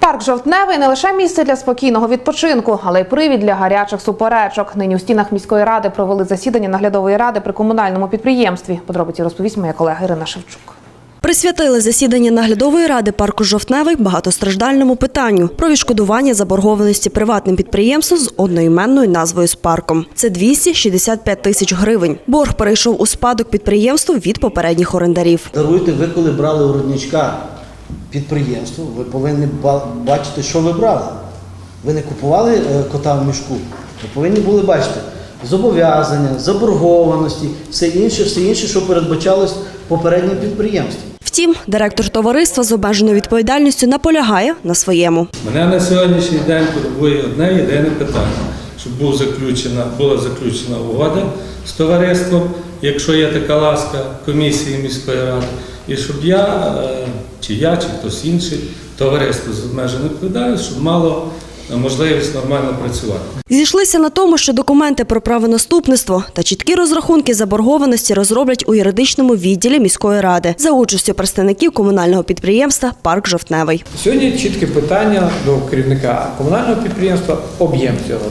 Парк жовтневий не лише місце для спокійного відпочинку, але й привід для гарячих суперечок. Нині у стінах міської ради провели засідання наглядової ради при комунальному підприємстві. Подробиці розповість моя колега Ірина Шевчук. Присвятили засідання наглядової ради парку Жовтневий багатостраждальному питанню про відшкодування заборгованості приватним підприємством з одноіменною назвою з парком. Це 265 тисяч гривень. Борг перейшов у спадок підприємству від попередніх орендарів. Даруйте, ви коли брали у родничка підприємство, ви повинні бачити, що ви брали. Ви не купували е, кота в мішку. Ви повинні були бачити зобов'язання, заборгованості, все інше, все інше, що передбачалось попереднім підприємством. Втім, директор товариства з обмеженою відповідальністю наполягає на своєму. Мене на сьогоднішній день турбує одне єдине питання, щоб був заключена, була заключена угода з товариством, якщо є така ласка комісії міської ради, і щоб я, е, чи я, чи хтось інший, товариство з обмеженою відповідальністю, щоб мало е, можливість нормально працювати. Зійшлися на тому, що документи про правонаступництво та чіткі розрахунки заборгованості розроблять у юридичному відділі міської ради за участю представників комунального підприємства Парк Жовтневий. Сьогодні чітке питання до керівника комунального підприємства об'єм цього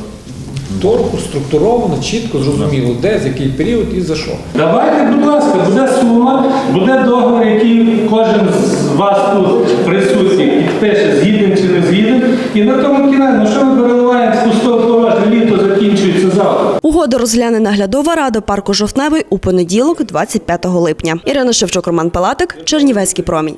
торгу структуровано, чітко зрозуміло, де, з який період і за що. Давайте, будь ласка, буде сума, буде договір, який згідним чи не згідним. І на тому кінець, ну що ми переливаємо з пустого поважне, літо закінчується завтра. Угоду розгляне наглядова рада парку Жовтневий у понеділок, 25 липня. Ірина Шевчук, Роман Палатик, Чернівецький промінь.